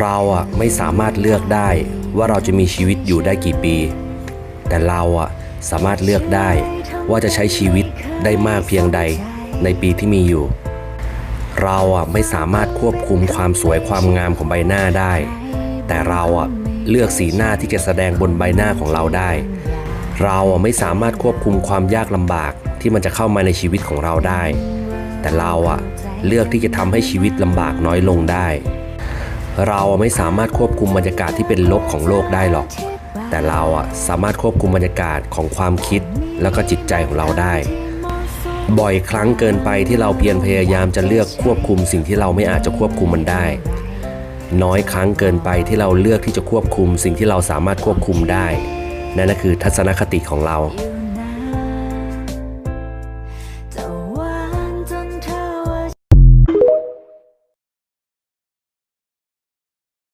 เราอะไม่สามารถเลือกได้ว่าเราจะมีชีวิตอยู่ได้กี่ปี แต่เราอะสามารถเลือกได้ว่าจะใช้ชีวิตได้มากเพียงใดในปีที่มีอยู่ เราอะไม่สามารถควบคุมความสวยความงามของใบหน้าได้ แต่เราอะเลือกสีหน้าที่จะแสดงบนใบหน้าของเราได้ เราอะไม่สามารถควบคุมความยากลำบากที่มันจะเข้ามาในชีวิตของเราได้ แต่เราอะเลือกที่จะทำให้ชีวิตลำบากน้อยลงได้ เราไม่สามารถควบคุมบรรยากาศที่เป็นลบของโลกได้หรอก แต่เราอะสามารถควบคุมบรรยากาศของความคิดแล้วก็จิตใจของเราได้ บ่อยครั้งเกินไปที่เราเพียรพยายามจะเลือกควบคุมสิ่งที่เราไม่อาจจะควบคุมมันได้ น้อยครั้งเกินไปที่เราเลือกที่จะควบคุมสิ่งที่เราสามารถควบคุมได้ นั่นก็คือทัศนคติของเรา